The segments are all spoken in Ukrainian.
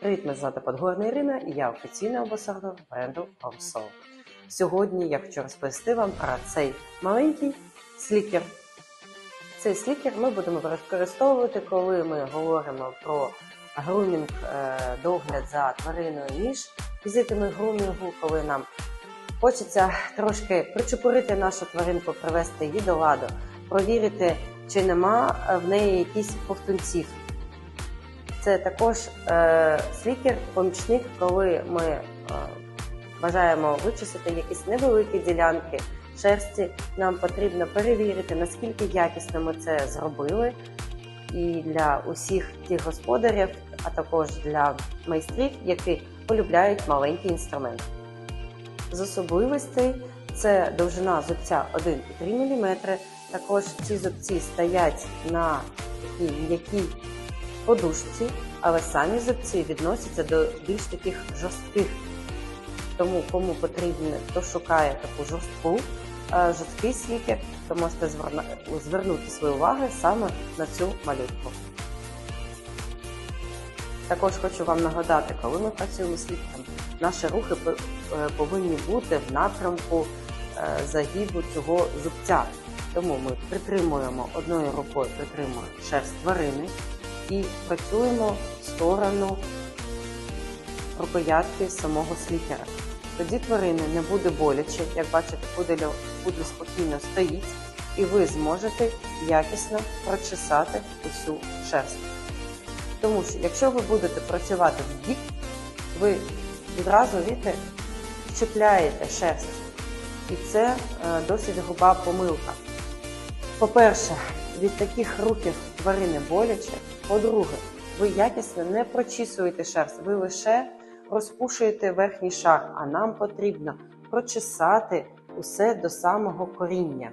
Привіт, мене Подгорна Ірина і я офіційний амбасадор бренду HomeSoul. Сьогодні я хочу розповісти вам про цей маленький слікер. Цей слікер ми будемо використовувати, коли ми говоримо про грумінг, е, догляд за твариною між візитами грумінгу, коли нам хочеться трошки причепурити нашу тваринку, привести її до ладу, провірити, чи нема в неї якісь ковтунців. Це також е, слікер, помічник, коли ми е, бажаємо вичистити якісь невеликі ділянки шерсті. Нам потрібно перевірити, наскільки якісно ми це зробили. І для усіх тих господарів, а також для майстрів, які полюбляють маленький інструмент. З особливостей це довжина зубця 1,3 мм. Також ці зубці стоять на такій м'якій подушці, але самі зубці відносяться до більш таких жорстких. Тому кому потрібно, хто шукає таку жорстку, е, жорсткий слікер, то можете звернути свою увагу саме на цю малютку. Також хочу вам нагадати, коли ми працюємо з наші рухи е, повинні бути в напрямку е, загибу цього зубця. Тому ми притримуємо одною рукою притримуємо шерсть тварини і працюємо в сторону рукоятки самого слікера. Тоді тварини не буде боляче, як бачите, пудель, пудель спокійно стоїть, і ви зможете якісно прочесати усю шерсть. Тому що якщо ви будете працювати в бік, ви відразу видите, чіпляєте шерсть. І це е, досить груба помилка. По-перше, від таких рухів тварини боляче. По-друге, ви якісно не прочісуєте шерсть, ви лише розпушуєте верхній шар, а нам потрібно прочесати усе до самого коріння.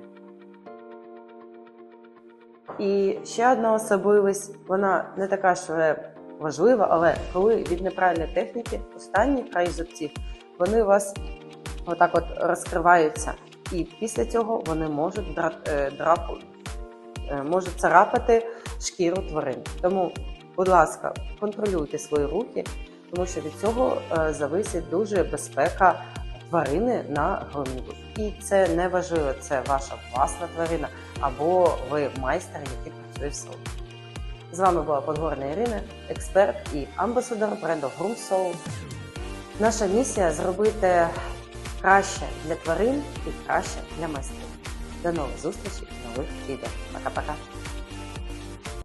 І ще одна особливість, вона не така ж важлива, але коли від неправильної техніки останні краї зубців, вони у вас отак от розкриваються. І після цього вони можуть дра- е, драпу, е, можуть царапати шкіру тварин. Тому, будь ласка, контролюйте свої руки, тому що від цього е, зависить дуже безпека тварини на грумінгу. І це не важливо, це ваша власна тварина або ви майстер, який працює в салоні. З вами була Подгорна Ірина, експерт і амбасадор бренду Groom. Наша місія зробити краще для тварин і краще для майстрів. До нових зустрічей, нових відео. Пока-пока.